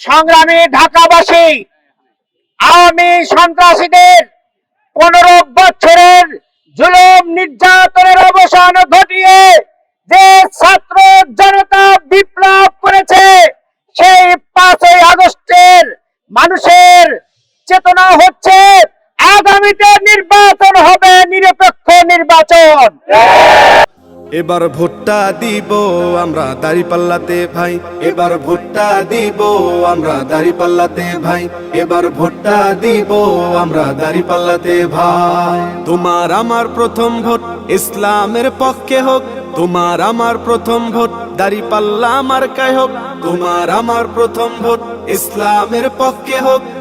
সংগ্রামী ঢাকাবাসী, আওয়ামী সন্ত্রাসীদের পনেরো বছরের জুলুম নির্যাতনের অবসান ঘটিয়ে যে ছাত্র জনতা বিপ্লব করেছে, সেই পাঁচই আগস্টের মানুষের চেতনা হচ্ছে আগামীতে নির্বাচন হবে নিরপেক্ষ নির্বাচন। এবার ভোটটা দিব আমরা দাড়ি পাল্লাতে ভাই। এবার ভোটটা দিব আমরা দাড়ি পাল্লাতে ভাই। এবার ভোটটা দিব আমরা দাড়ি পাল্লাতে ভাই। তোমার আমার প্রথম ভোট ইসলামের পক্ষে হোক। তোমার আমার প্রথম ভোট দাড়ি পাল্লা আমার কায় হোক। তোমার আমার প্রথম ভোট ইসলামের পক্ষে হোক।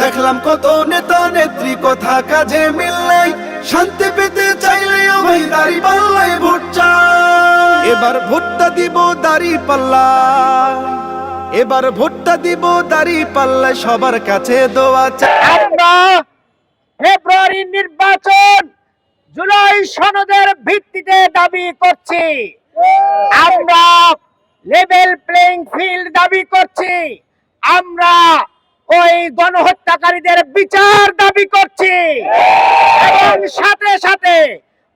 দেখলাম কত নেতা নেত্রী, কথা কাজে মিল নাই। শান্তি পেতে চাইলেও ভাই দাড়ি পাল্লাই ভোট এবার ভোটটা দিব দাড়ি পাল্লা এবার ভোটটা দিব দাড়ি পাল্লায়, সবার কাছে দোয়া চাই। ফেব্রুয়ারি নির্বাচন জুলাই সনদের ভিত্তিতে দাবি করছি। আমরা লেভেল প্লেইং ফিল্ড দাবি করছি। আমরা ওই গণহত্যাকারীদের বিচার দাবি করছি। এবং সাথে সাথে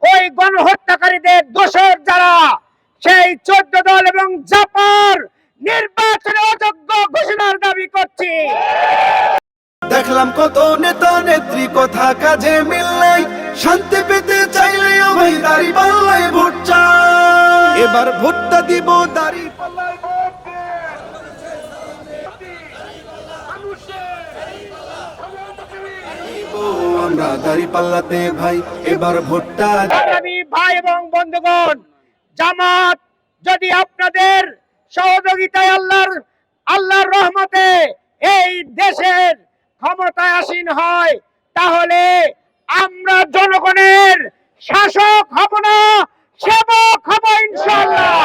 ওই গণহত্যাকারীদের দোষর যারা, সেই চোদ্দ দল এবং জাপার নির্বাচনে অযোগ্য ঘোষণার দাবি করছি। দেখলাম কত নেতা নেত্রী, কথা কাজে মিল শান্তি পেতে পাল্লায় ভোট চাই। এবার ভোটটা দিব দাড়ি পাল্লায় ভোট দিব আমরা দাড়ি পাল্লাতে ভাই, এবার ভোটটা সংগ্রামী ভাই এবং বন্ধুগণ, জামাত যদি আপনাদের সহযোগিতায় আল্লাহর আল্লাহর রহমতে এই দেশের ক্ষমতায় আসীন হয়, তাহলে আমরা জনগণের শাসক হব না, সেবক হব ইনশাল্লাহ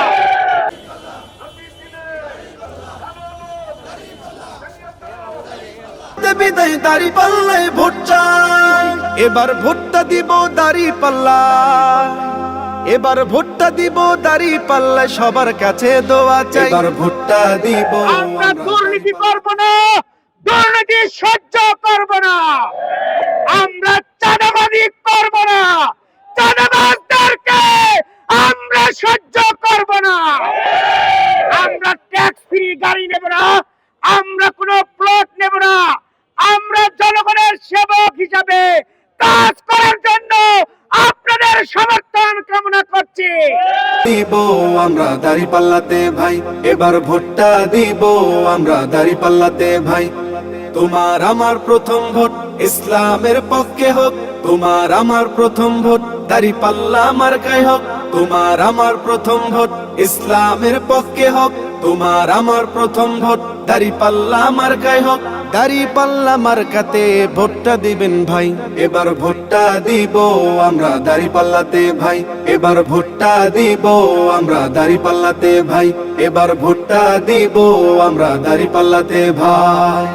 বিদায় দাড়ি পাল্লায় ভোট চাই। এবার ভোটটা দিব দাড়ি পাল্লা এবার ভোটটা দিব দাড়ি পাল্লায় সবার কাছে দোয়া চাই। এবার ভোটটা দিব। আমরা দুর্নীতি করব না দুর্নীতি সহ্য করব না। আমরা চাঁদাবাজি করব না চাঁদাবাজদেরকে আমরা সহ্য করব না। আমরা ট্যাক্স ফ্রি গাড়ি নেব না আমরা কোনো প্লট নেব না। হিসাবে কাজ করার জন্য আপনাদের সমর্থন কামনা করছি। দিব আমরা দাড়ি পাল্লাতে ভাই, এবার ভোটটা দিব আমরা দাড়ি পাল্লাতে ভাই। তোমার আমার প্রথম ভোট, ইসলামের পক্ষে হোক। তোমার আমার প্রথম ভোট দাড়ি পাল্লা মার্কায় হোক। তোমার আমার প্রথম ভোট, ইসলামের পক্ষে হোক। তোমার আমার প্রথম ভোট। দাড়ি পাল্লা মার্কায় হোক। দাড়ি পাল্লা মার্কাতে ভোটটা দিবেন ভাই। এবার ভোটটা দিব আমরা দাড়ি পাল্লাতে ভাই। এবার ভোটটা দিব আমরা দাড়ি পাল্লাতে ভাই। এবার ভোটটা দিব আমরা দাড়ি পাল্লাতে ভাই।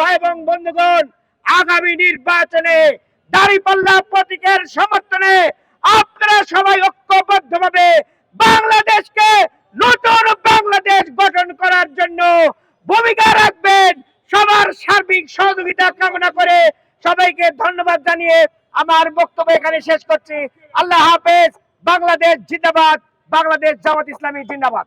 ভাই এবং বন্ধুগণ, আগামী নির্বাচনে দাঁড়িপাল্লা প্রতীকের সমর্থনে সবাই ঐক্যবদ্ধভাবে বাংলাদেশকে নতুন বাংলাদেশ গঠন করার জন্য ভূমিকা রাখবেন সবার সার্বিক সহযোগিতা কামনা করে সবাইকে ধন্যবাদ জানিয়ে আমার বক্তব্য এখানে শেষ করছি। আল্লাহ হাফেজ, বাংলাদেশ জিন্দাবাদ, বাংলাদেশ জামাত ইসলামী জিন্দাবাদ।